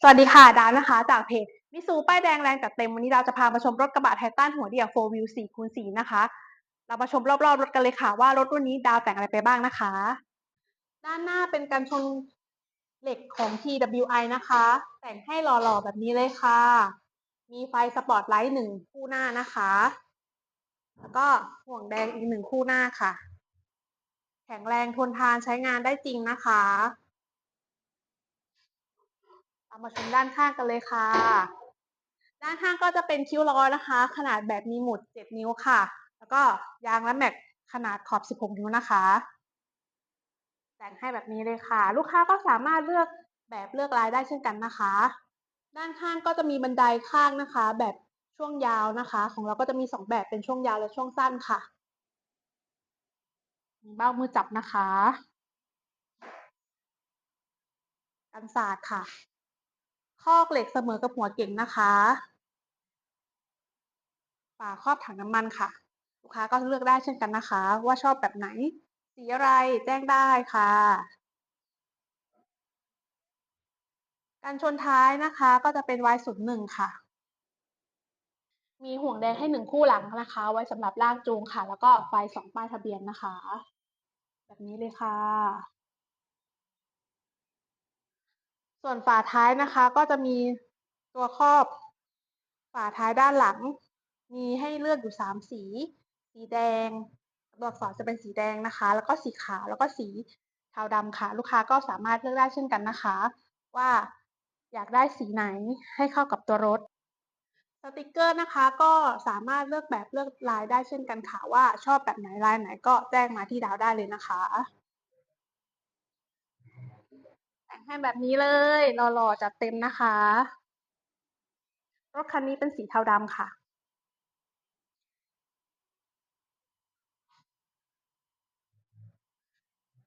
สวัสดีค่ะดาวนะคะ จากเพจมิซูป้ายแดงแรงจัดเต็มวันนี้เราจะพามาชมรถกระบะไททันหัวเดียว4 w 4คูณ4นะคะ เรามาชมรอบๆรถกันเลยค่ะว่ารถรุ่นนี้ดาวแต่งอะไรไปบ้างนะคะ ด้านหน้าเป็นการชนเหล็กของ TWI นะคะ แต่งให้หล่อๆแบบนี้เลยค่ะ มีไฟสปอตไลท์หนึ่งคู่หน้านะคะ แล้วก็ห่วงแดงอีกหนึ่งคู่หน้าค่ะ แข็งแรงทนทานใช้งานได้จริงนะคะ เรามาชมด้านข้างกันเลยค่ะ ด้านข้างก็จะเป็นคิ้วล้อนะคะ ขนาดแบบมีหมุด 7 นิ้วค่ะ แล้วก็ยางและแม็กขนาดขอบ 16 นิ้วนะคะ แต่งให้แบบนี้เลยค่ะ ลูกค้าก็สามารถเลือกแบบเลือกลายได้เช่นกันนะคะ ด้านข้างก็จะมีบันไดข้างนะคะ แบบช่วงยาวนะคะ ของเราก็จะมีสองแบบเป็นช่วงยาวและช่วงสั้นค่ะมีเบ้ามือจับนะคะ กันศาสตร์ค่ะ คอกเหล็กเสมอกับหัวเก่งนะคะฝาครอบถังน้ำมันค่ะ ลูกค้าก็เลือกได้เช่นกันนะคะ ว่าชอบแบบไหน สีอะไรแจ้งได้ค่ะการชนท้ายนะคะก็จะเป็น Y 0 1ค่ะ มีห่วงแดงให้หนึ่งคู่หลังนะคะ ไว้สำหรับลากจูงค่ะ แล้วก็ไฟสองป้ายทะเบียนนะคะ แบบนี้เลยค่ะ ส่วนฝาท้ายนะคะก็จะมีตัวครอบฝาท้ายด้านหลัง มีให้เลือกอยู่สามสี สีแดงตัวอักษรจะเป็นสีแดงนะคะ แล้วก็สีขาวแล้วก็สีเทาดำค่ะ ลูกค้าก็สามารถเลือกได้เช่นกันนะคะ ว่าอยากได้สีไหนให้เข้ากับตัวรถสติกเกอร์นะคะก็สามารถเลือกแบบเลือกลายได้เช่นกันค่ะว่าชอบแบบไหนลายไหนก็แจ้งมาที่ดาวได้เลยนะคะ แต่งให้แบบนี้เลยหล่อๆจัดเต็มนะคะ รถคันนี้เป็นสีเทาดำค่ะ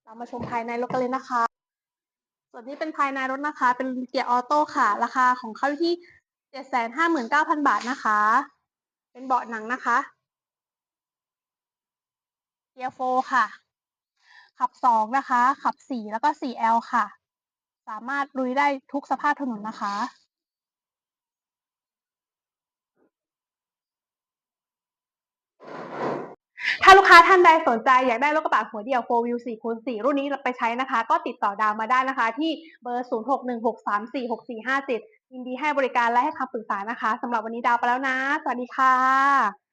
เรามาชมภายในรถกันเลยนะคะ ส่วนนี้เป็นภายในรถนะคะ เป็นเกียร์ออโต้ค่ะ ราคาของเขาที่เจ็ดแสนห้าหมื่นเก้าพันบาทนะคะ เป็นเบาะหนังนะคะ เกียร์โฟค่ะขับสองนะคะ ขับสี่แล้วก็สี่ L ค่ะ สามารถลุยได้ทุกสภาพถนนนะคะถ้าลูกค้าท่านใดสนใจอยากได้รถกระบะหัวเดี่ยว4 wheel 4คูณ4รุ่นนี้ไปใช้นะคะ ก็ติดต่อดาวมาได้นะคะ ที่เบอร์ 0616346457ยินดีให้บริการและให้คำปรึกษานะคะสำหรับวันนี้ดาวไปแล้วนะ สวัสดีค่ะ